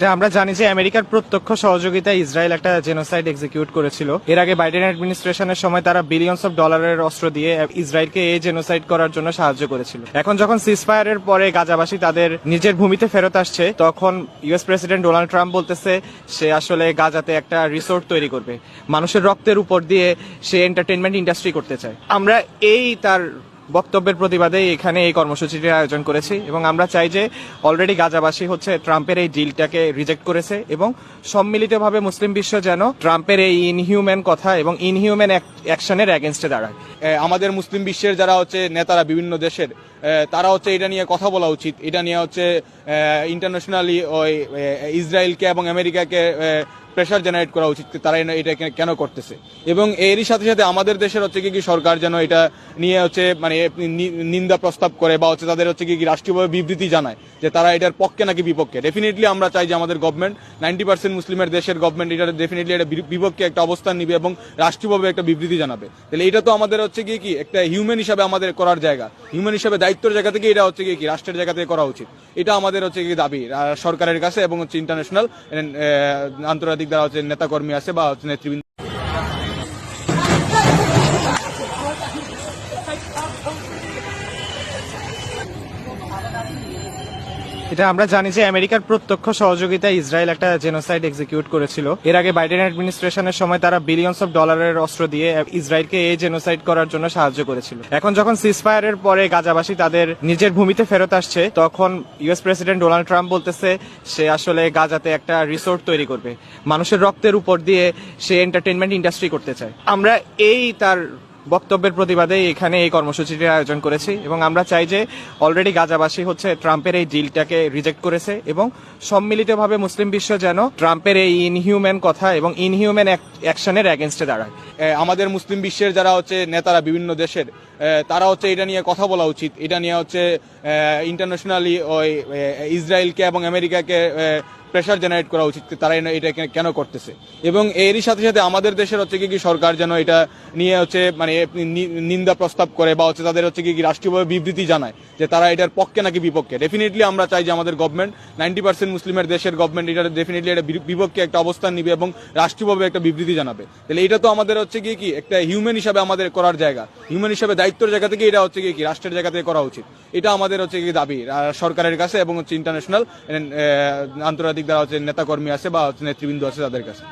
এটা আমরা জানি যে আমেরিকার প্রত্যক্ষ সহযোগিতায় ইসরায়েল একটা জেনোসাইড এক্সিকিউট করেছিল। এর আগে বাইডেন অ্যাডমিনিস্ট্রেশনের সময় তারা বিলিয়নস অফ ডলারের অস্ত্র দিয়ে ইসরায়েলকে এই জেনোসাইড করার জন্য সাহায্য করেছিল। এখন যখন সিজফায়ারের পরে গাজাবাসী তাদের নিজের ভূমিতে ফেরত আসছে, তখন ইউএস প্রেসিডেন্ট ডোনাল্ড ট্রাম্প বলতেছে, সে আসলে গাজাতে একটা রিসোর্ট তৈরি করবে। মানুষের রক্তের উপর দিয়ে সে এন্টারটেনমেন্ট ইন্ডাস্ট্রি করতে চায়। আমরা এই তার বক্তব্যের প্রতিবাদে এখানে এই কর্মসূচিটির আয়োজন করেছি এবং আমরা চাই যে অলরেডি গাজাবাসী হচ্ছে ট্রাম্পের এই ডিলটাকে রিজেক্ট করেছে এবং সম্মিলিতভাবে মুসলিম বিশ্ব যেন ট্রাম্পের এই ইনহিউম্যান কথা এবং ইনহিউম্যান অ্যাকশনের অ্যাগেনস্টে দাঁড়ায়। আমাদের মুসলিম বিশ্বের যারা হচ্ছে নেতারা বিভিন্ন দেশের তারা হচ্ছে এটা নিয়ে কথা বলা উচিত। এটা নিয়ে হচ্ছে ইন্টারন্যাশনালি ওই ইসরায়েলকে এবং আমেরিকাকে প্রেশার জেনারেট করা উচিত তারা এটা কেন করতেছে। এবং এরই সাথে সাথে আমাদের দেশের হচ্ছে কি কি সরকার যেন এটা নিয়ে হচ্ছে মানে নিন্দা প্রস্তাব করে বা হচ্ছে তাদের হচ্ছে কি রাষ্ট্রীয়ভাবে বিবৃতি জানায়, যে তারা এটার পক্ষে নাকি বিপক্ষে। ডেফিনেটলি আমরা চাই যে আমাদের গভর্নমেন্ট নাইনটি পার্সেন্ট মুসলিমের দেশের গভর্নমেন্ট এটা ডেফিনেটলি এটা বিপক্ষে একটা অবস্থান নিবে এবং রাষ্ট্রীয়ভাবে একটা বিবৃতি জানাবে। তাহলে এটা তো আমাদের হচ্ছে কি কি একটা হিউম্যান হিসাবে আমাদের করার জায়গা। হিউম্যান হিসাবে দায়িত্বের জায়গা থেকে এটা হচ্ছে কি কি রাষ্ট্রের জায়গা থেকে করা উচিত। এটা আমাদের হচ্ছে কি দাবি সরকারের কাছে এবং হচ্ছে ইন্টারন্যাশনাল আন্তর্জাতিক যারা হচ্ছে নেতাকর্মী আছে বা হচ্ছে নেতৃবৃন্দ এটা আমরা জানি যে আমেরিকার প্রত্যক্ষ সহযোগিতায় ইসরায়েল একটা জেনোসাইড এক্সিকিউট করেছিল। এর আগে বাইডেন অ্যাডমিনিস্ট্রেশনের সময় তারা বিলিয়নস অফ ডলারের অস্ত্র দিয়ে ইসরায়েলকে এই জেনোসাইড করার জন্য সাহায্য করেছিল। এখন যখন সিজফায়ারের পরে গাজাবাসী তাদের নিজের ভূমিতে ফেরত আসছে, তখন ইউএস প্রেসিডেন্ট ডোনাল্ড ট্রাম্প বলতেছে, সে আসলে গাজাতে একটা রিসোর্ট তৈরি করবে। মানুষের রক্তের উপর দিয়ে সে এন্টারটেনমেন্ট ইন্ডাস্ট্রি করতে চায়। আমরা এই তার বক্তব্যের প্রতিবাদে এখানে এই কর্মসূচিটির আয়োজন করেছি এবং আমরা চাই যে অলরেডি গাজাবাসী হচ্ছে ট্রাম্পের এই ডিলটাকে রিজেক্ট করেছে এবং সম্মিলিতভাবে মুসলিম বিশ্ব যেন ট্রাম্পের এই ইনহিউম্যান কথা এবং ইনহিউম্যান অ্যাকশনের অ্যাগেনস্টে দাঁড়ায়। আমাদের মুসলিম বিশ্বের যারা হচ্ছে নেতারা বিভিন্ন দেশের তারা হচ্ছে এটা নিয়ে কথা বলা উচিত। এটা নিয়ে হচ্ছে ইন্টারন্যাশনালি ওই ইসরায়েলকে এবং আমেরিকাকে প্রেশার জেনারেট করা উচিত তারা এটা কেন করতেছে। এবং এরই সাথে সাথে আমাদের দেশের হচ্ছে কি সরকার যেন এটা নিয়ে হচ্ছে মানে নিন্দা প্রস্তাব করে বা হচ্ছে তাদের হচ্ছে কি রাষ্ট্রীয়ভাবে বিবৃতি জানায় যে তারা এটার পক্ষে নাকি বিপক্ষে। ডেফিনেটলি আমরা চাই যে আমাদের গভর্নমেন্ট নাইনটি পার্সেন্ট মুসলিমের দেশের গভর্নমেন্ট এটা ডেফিনেটলি এটা বিপক্ষে একটা অবস্থান নিবে এবং রাষ্ট্রীয়ভাবে একটা বিবৃতি জানাবে। তাহলে এটা তো আমাদের হচ্ছে কি কি একটা হিউম্যান হিসাবে আমাদের করার জায়গা। হিউম্যান হিসাবে দায়িত্বের জায়গা থেকে এটা হচ্ছে কি রাষ্ট্রের জায়গা থেকে করা উচিত। এটা আমাদের হচ্ছে কি দাবি সরকারের কাছে এবং হচ্ছে ইন্টারন্যাশনাল আন্তর্জাতিক যারা হচ্ছে নেতাকর্মী আছে বা নেতৃবৃন্দ আছে তাদের কাছে।